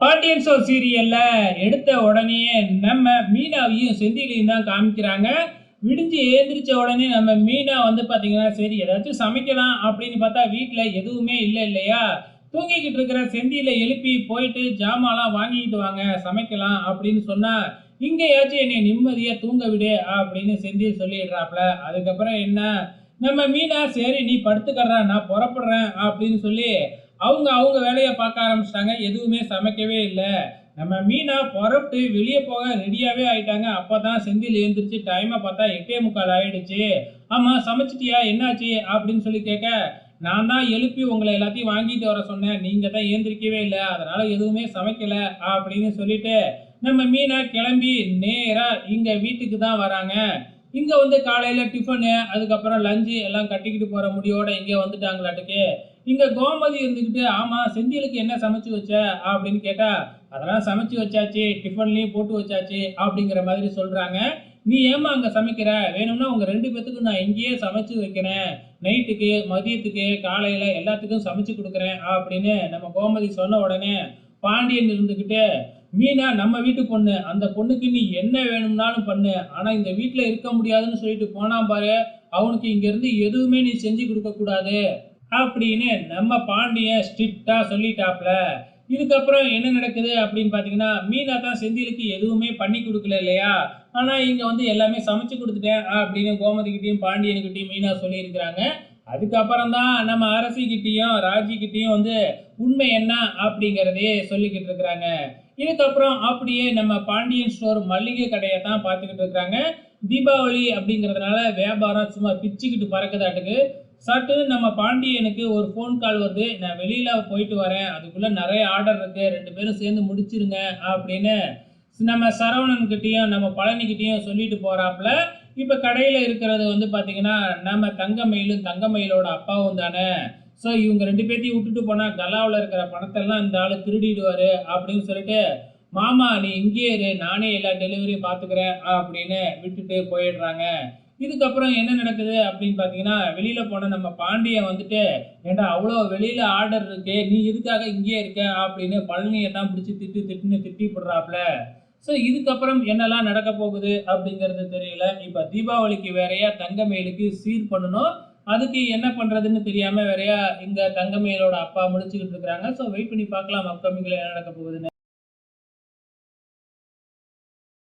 Pandian show சீரியல்ல எடுத்த உடனே நம்ம மீனாவையும் செந்திலையும் தான் காமிக்கிறாங்க. விடிஞ்சு ஏந்திரிச்ச உடனே நம்ம மீனா வந்து பார்த்தீங்கன்னா சரி ஏதாச்சும் சமைக்கலாம் அப்படின்னு பார்த்தா வீட்டில் எதுவுமே இல்லை இல்லையா? தூங்கிக்கிட்டு இருக்கிற செந்தியில் எழுப்பி போயிட்டு ஜாமான்லாம் வாங்கிக்கிட்டு வாங்க சமைக்கலாம் அப்படின்னு சொன்னால் இங்கேயாச்சும் என்னை நிம்மதியாக தூங்க விடு அப்படின்னு செந்தில் சொல்லிடுறாப்ல. அதுக்கப்புறம் என்ன? நம்ம மீனா சரி நீ படுத்துக்கறா நான் புறப்படுறேன் அப்படின்னு சொல்லி அவங்க அவங்க வேலையை பார்க்க ஆரம்பிச்சிட்டாங்க. எதுவுமே சமைக்கவே இல்லை. நம்ம மீனா புறப்பட்டு வெளியே போக ரெடியாகவே ஆயிட்டாங்க. அப்போ தான் செந்தில் எழுந்திரிச்சு. டைமை பார்த்தா எட்டே முக்கால் ஆயிடுச்சு. ஆமாம் சமைச்சிட்டியா? என்னாச்சு? அப்படின்னு சொல்லி கேட்க நான் தான் எழுப்பி உங்களை எல்லாத்தையும் வாங்கிட்டு வர சொன்னேன். நீங்கள் தான் ஏந்திரிக்கவே இல்லை. அதனால் எதுவுமே சமைக்கலை அப்படின்னு சொல்லிட்டு நம்ம மீனை கிளம்பி நேராக இங்கே வீட்டுக்கு தான் வராங்க. இங்கே வந்து காலையில் டிஃபனு அதுக்கப்புறம் லஞ்சு எல்லாம் கட்டிக்கிட்டு போகிற முடியோட இங்கே வந்துட்டாங்களாட்டுக்கு. இங்கே கோமதி இருந்துக்கிட்டு ஆமாம் செந்திலுக்கு என்ன சமைச்சு வச்ச? அப்படின்னு கேட்டால் அதெல்லாம் சமைச்சு வச்சாச்சு டிஃபன்லேயும் போட்டு வச்சாச்சு அப்படிங்கிற மாதிரி சொல்கிறாங்க நீ ஏமா அங்கே சமைக்கிற? வேணும்னா உங்கள் ரெண்டு பேத்துக்கும் நான் இங்கேயே சமைச்சு வைக்கிறேன். நைட்டுக்கு மதியத்துக்கு காலையில் எல்லாத்துக்கும் சமைச்சு கொடுக்குறேன் அப்படின்னு நம்ம கோமதி சொன்ன உடனே பாண்டியன் இருந்துக்கிட்டு மீனா நம்ம வீட்டு பொண்ணு. அந்த பொண்ணுக்கு நீ என்ன வேணும்னாலும் பண்ணு. ஆனால் இந்த வீட்டில் இருக்க முடியாதுன்னு சொல்லிட்டு போனான் பாரு. அவனுக்கு இங்கேருந்து எதுவுமே நீ செஞ்சு கொடுக்கக்கூடாது அப்படின்னு நம்ம பாண்டியன் ஸ்ட்ரிக்டாக சொல்லிட்டாப்ல. இதுக்கப்புறம் என்ன நடக்குது அப்படின்னு பார்த்தீங்கன்னா மீனா தான் செந்திலுக்கு எதுவுமே பண்ணி கொடுக்கல இல்லையா? ஆனால் இங்கே வந்து எல்லாமே சமைச்சு கொடுத்துட்டேன் அப்படின்னு கோமதிக்கிட்டையும் பாண்டியனுக்கிட்டையும் மீனா சொல்லியிருக்கிறாங்க. அதுக்கப்புறம் தான் நம்ம அரசிக்கிட்டேயும் ராஜிக்கிட்டேயும் வந்து உண்மை என்ன அப்படிங்கிறதையே சொல்லிக்கிட்டு இருக்கிறாங்க. இதுக்கப்புறம் அப்படியே நம்ம பாண்டியன் ஸ்டோர் மளிகை கடையை தான் பார்த்துக்கிட்டு இருக்கிறாங்க. தீபாவளி அப்படிங்கிறதுனால வியாபாரம் சும்மா பிச்சுக்கிட்டு பறக்குதாட்டுக்கு. சட்டுன்னு நம்ம பாண்டியனுக்கு ஒரு ஃபோன் கால் வருது. நான் வெளியில் போயிட்டு வரேன். அதுக்குள்ளே நிறைய ஆர்டர் இருக்குது ரெண்டு பேரும் சேர்ந்து முடிச்சிருங்க அப்படின்னு நம்ம சரவணன்கிட்டயும் நம்ம பழனிக்கிட்டேயும் சொல்லிட்டு போகிறாப்புல இப்போ கடையில் இருக்கிறது வந்து பார்த்தீங்கன்னா நம்ம தங்கமயிலும் தங்கமயிலோட அப்பாவும் தானே. ஸோ இவங்க ரெண்டு பேர்த்தையும் விட்டுட்டு போனால் கலாவில் இருக்கிற பணத்தெல்லாம் இந்த ஆள் திருடிடுவார் அப்படின்னு சொல்லிட்டு மாமா நீ இங்கேயே இரு. நானே எல்லா டெலிவரியும் பார்த்துக்கிறேன் அப்படின்னு விட்டுட்டு போயிடுறாங்க. இதுக்கப்புறம் என்ன நடக்குது அப்படின்னு பார்த்தீங்கன்னா வெளியில் போன நம்ம பாண்டியன் வந்துட்டு ஏண்டா அவ்வளோ வெளியில் ஆர்டர் இருக்கு நீ இதுக்காக இங்கேயே இருக்க? அப்படின்னு பழனியை தான் பிடிச்சி திட்டு திட்டுன்னு திட்டி போடுறாப்புல. ஸோ இதுக்கப்புறம் என்னெல்லாம் நடக்க போகுது அப்படிங்கிறது தெரியல. இப்போ தீபாவளிக்கு வேறையா தங்கமயிலுக்கு சீர் பண்ணணும். அதுக்கு என்ன பண்ணுறதுன்னு தெரியாமல் வேறையா இங்கே தங்கமயிலோட அப்பா முடிச்சுக்கிட்டு இருக்கிறாங்க. ஸோ வெயிட் பண்ணி பார்க்கலாம் அப்கமிங்கில் என்ன நடக்க போகுதுன்னு.